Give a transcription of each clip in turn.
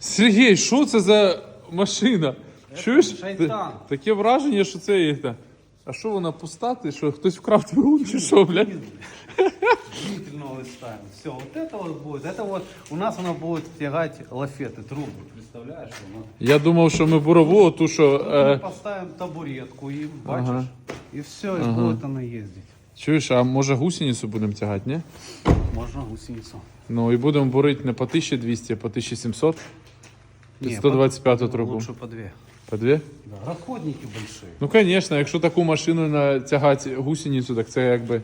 Сергій, що це за машина? Чуєш? шайтан. Т- Таке враження, що це є. та- А що вона пуста? Ти що, хтось вкрав двигун чи що, блядь? Двигатель новый ставим. Все, вот это вот будет. Это вот у нас она будет тягать лафеты, трубы. Представляешь? Ну, Я думав, що ми бурову, ту, що. мы Е, поставим табуретку им, бачишь? Ага. И все, и будет она ездить. чуєш, а може гусеницю будемо тягати, ні? Можно гусеницу. Ну і будемо бурити не по 1200, а по 1700. Під Не, 125 по- трубу. Лучше по две. По дві? Да. Расходники большие. Ну, звісно, якщо таку машину натягати гусеницю, так це якби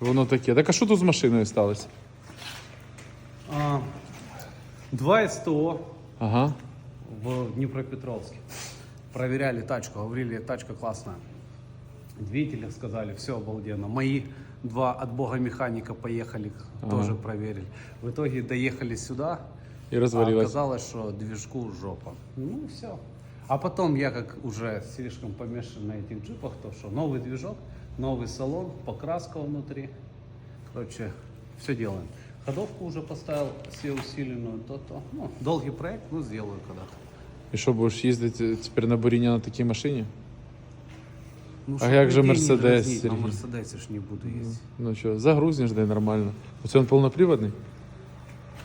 воно таке. Так а що тут з машиною сталося? А, два СТО Ага. в Днепропетровске. Проверяли тачку, говорили, тачка классная. Двигатели сказали, все обалденно. Мои два от бога механика поехали, тоже проверили. В итоге доехали сюда, І а розвалилось. оказалось, что движку жопа. Ну и все. А потом я как уже слишком помешан на этих джипах, то что новый движок, новый салон, покраска внутри. Короче, все делаем. Ходовку уже поставил, все усиленную, то-то. Ну, долгий проект, ну сделаю когда-то. І що будеш їздити тепер на буріння на такій машині? Ну, А чтоб як же людей не Мерседес, дразнить, Сергей? На Мерседесе ж не буду ездить. Ну що, загрузнеш де нормально. Оце він повноприводний.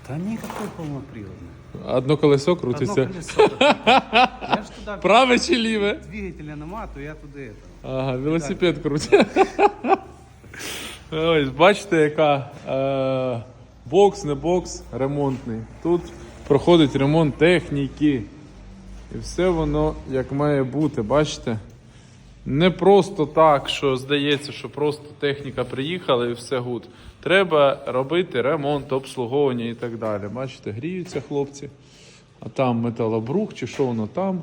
Да никакой полноприводный. Одно колесо Одно крутиться. колесо. Я ж туда Праве чи ліве? двигателя нема, то я это. Ага, велосипед крутить. Ось, бачите, яка е, бокс, не бокс, ремонтний. Тут проходить ремонт техніки. І все воно як має бути, бачите? Не просто так, що здається, що просто техніка приїхала і все гуд. Треба робити ремонт, обслуговування і так далі. Бачите, гріються хлопці. А там металобрух чи що воно там.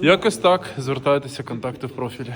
Якось так. Звертайтеся, контакти в профілі.